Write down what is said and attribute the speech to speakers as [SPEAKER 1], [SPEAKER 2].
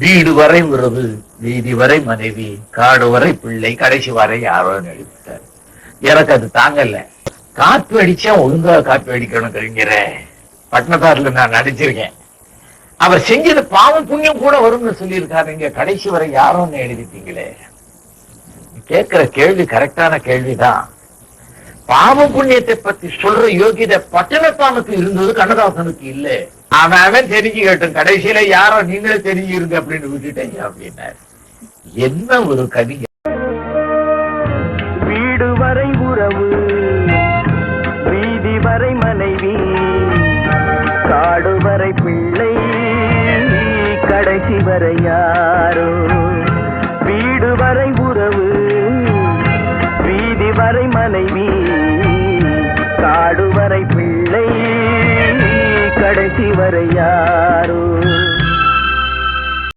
[SPEAKER 1] வீடு வரை உறவு வீதி வரை மனைவி காடு வரை பிள்ளை கடைசி வரை யாரோ எழுதிட்டார் எனக்கு அது தாங்கல. காப்பி அடிச்சா ஒழுங்கா காப்பி அடிக்கணும் கவிஞர. பட்டணத்தாரில் நான் நடிச்சிருக்கேன். அவர் செஞ்சது பாவம் புண்ணியம் கூட வரும்னு சொல்லியிருக்காருங்க கடைசி வரை யாரோன்னு எழுதிட்டீங்களே கேட்கிற கேள்வி கரெக்டான கேள்விதான். பாவ புண்ணியத்தை பத்தி சொல்ற யோகிதை பட்டணத்தானுக்கு இருந்தது கண்ணதாசனுக்கு இல்ல. அவன் தெரிஞ்சுக்கட்டும் கடைசியில யாரோ நீங்களே தெரிஞ்சுருங்க அப்படின்னு விட்டுட்டீங்க அப்படின்னாரு. என்ன ஒரு கவி
[SPEAKER 2] வீடு வரை உறவு வீதி வரை மனைவி காடு வரை பிள்ளை கடைசி வரை யாரோ? வீடு வரை உறவு வீதி வரை மனைவி காடு வரை வரை யாரோ?